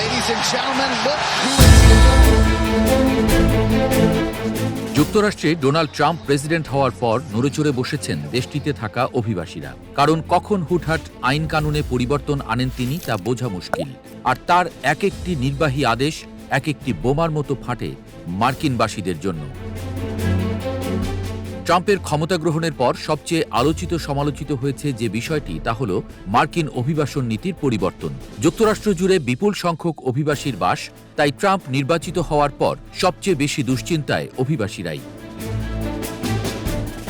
Ladies and gentlemen, look যুক্তরাষ্ট্রে Donald Trump president হওয়ার পর নড়েচড়ে বসেছেন দেশটিতে থাকা অভিবাসীরা। কারণ কখন হুটহাট আইন কানুনে পরিবর্তন আনেন তিনি তা বোঝা মুশকিল। আর তার এক একটি নির্বাহী আদেশ এক একটি বোমার মতো ফাটে মার্কিনবাসীদের জন্য। ট্রাম্পের ক্ষমতা গ্রহণের পর সবচেয়ে আলোচিত সমালোচিত হয়েছে যে বিষয়টি, তা হল মার্কিন অভিবাসন নীতির পরিবর্তন। যুক্তরাষ্ট্র জুড়ে বিপুল সংখ্যক অভিবাসীর বাস, তাই ট্রাম্প নির্বাচিত হওয়ার পর সবচেয়ে বেশি দুশ্চিন্তায় অভিবাসীরাই।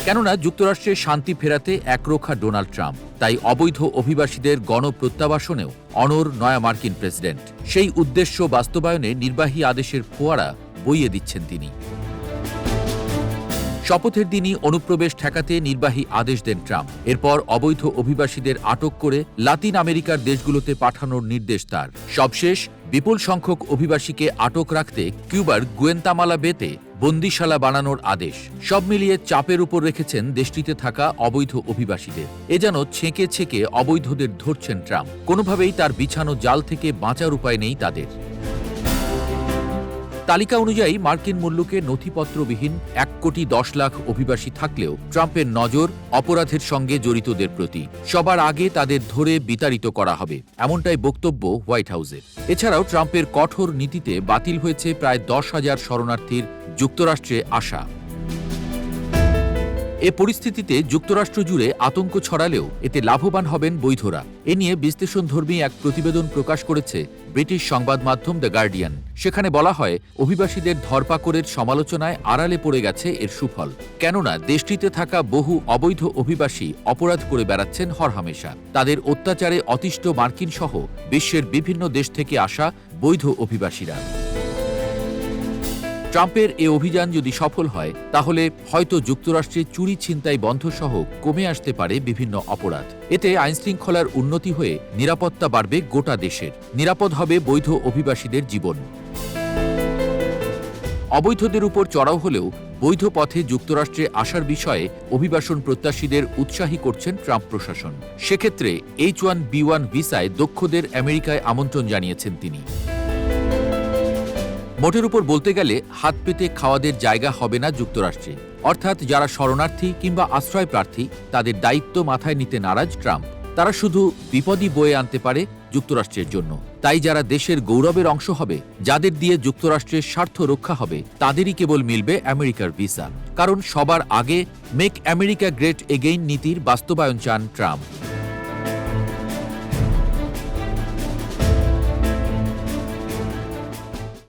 কেননা যুক্তরাষ্ট্রে শান্তি ফেরাতে একরোখা ডোনাল্ড ট্রাম্প, তাই অবৈধ অভিবাসীদের গণপ্রত্যাবাসনেও অনর নয়া মার্কিন প্রেসিডেন্ট। সেই উদ্দেশ্য বাস্তবায়নে নির্বাহী আদেশের ফোয়ারা বইয়ে দিচ্ছেন তিনি। শপথের দিনই অনুপ্রবেশ ঠেকাতে নির্বাহী আদেশ দেন ট্রাম্প। এরপর অবৈধ অভিবাসীদের আটক করে লাতিন আমেরিকার দেশগুলোতে পাঠানোর নির্দেশ তার। সবশেষ, বিপুল সংখ্যক অভিবাসীকে আটক রাখতে কিউবার গুয়েন্তামালা বেতে বন্দিশালা বানানোর আদেশ। সব মিলিয়ে চাপের উপর রেখেছেন দেশটিতে থাকা অবৈধ অভিবাসীদের। এ যেন ছেঁকে ছেঁকে অবৈধদের ধরছেন ট্রাম্প। কোনোভাবেই তার বিছানো জাল থেকে বাঁচার উপায় নেই তাদের। তালিকা অনুযায়ী মার্কিন মূল্যকে নথিপত্রবিহীন এক কোটি দশ লাখ অভিবাসী থাকলেও ট্রাম্পের নজর অপরাধের সঙ্গে জড়িতদের প্রতি। সবার আগে তাদের ধরে বিতাড়িত করা হবে, এমনটাই বক্তব্য হোয়াইট হাউসের। এছাড়াও ট্রাম্পের কঠোর নীতিতে বাতিল হয়েছে প্রায় দশ হাজার শরণার্থীর যুক্তরাষ্ট্রে আসা। এ পরিস্থিতিতে যুক্তরাষ্ট্র জুড়ে আতঙ্ক ছড়ালেও এতে লাভবান হবেন বৈধরা। এ নিয়ে বিশ্লেষণধর্মী এক প্রতিবেদন প্রকাশ করেছে ব্রিটিশ সংবাদ মাধ্যম দ্য গার্ডিয়ান। সেখানে বলা হয়, অভিবাসীদের ধরপাকড়ের সমালোচনায় আড়ালে পড়ে গেছে এর সুফল। কেননা, দেশটিতে থাকা বহু অবৈধ অভিবাসী অপরাধ করে বেড়াচ্ছেন হরহামেশা। তাদের অত্যাচারে অতিষ্ঠ মার্কিন সহ বিশ্বের বিভিন্ন দেশ থেকে আসা বৈধ অভিবাসীরা। ট্রাম্পের এ অভিযান যদি সফল হয়, তাহলে হয়তো যুক্তরাষ্ট্রে চুরি ছিনতাই বন্ধসহ কমে আসতে পারে বিভিন্ন অপরাধ। এতে আইনশৃঙ্খলার উন্নতি হয়ে নিরাপত্তা বাড়বে গোটা দেশের। নিরাপদ হবে বৈধ অভিবাসীদের জীবন। অবৈধদের উপর চড়াও হলেও বৈধ পথে যুক্তরাষ্ট্রে আসার বিষয়ে অভিবাসন প্রত্যাশীদের উৎসাহী করছেন ট্রাম্প প্রশাসন। সেক্ষেত্রে এইচ ওয়ান বি ওয়ান ভিসায় দক্ষদের আমেরিকায় আমন্ত্রণ জানিয়েছেন তিনি। মোটের উপর বলতে গেলে, হাত পেতে খাওয়াদের জায়গা হবে না যুক্তরাষ্ট্রে। অর্থাৎ যারা শরণার্থী কিংবা আশ্রয় প্রার্থী, তাদের দায়িত্ব মাথায় নিতে নারাজ ট্রাম্প। তারা শুধু বিপদই বয়ে আনতে পারে যুক্তরাষ্ট্রের জন্য। তাই যারা দেশের গৌরবের অংশ হবে, যাদের দিয়ে যুক্তরাষ্ট্রের স্বার্থ রক্ষা হবে, তাদেরই কেবল মিলবে আমেরিকার ভিসা। কারণ সবার আগে, মেক আমেরিকা গ্রেট এগেইন নীতির বাস্তবায়ন চান ট্রাম্প।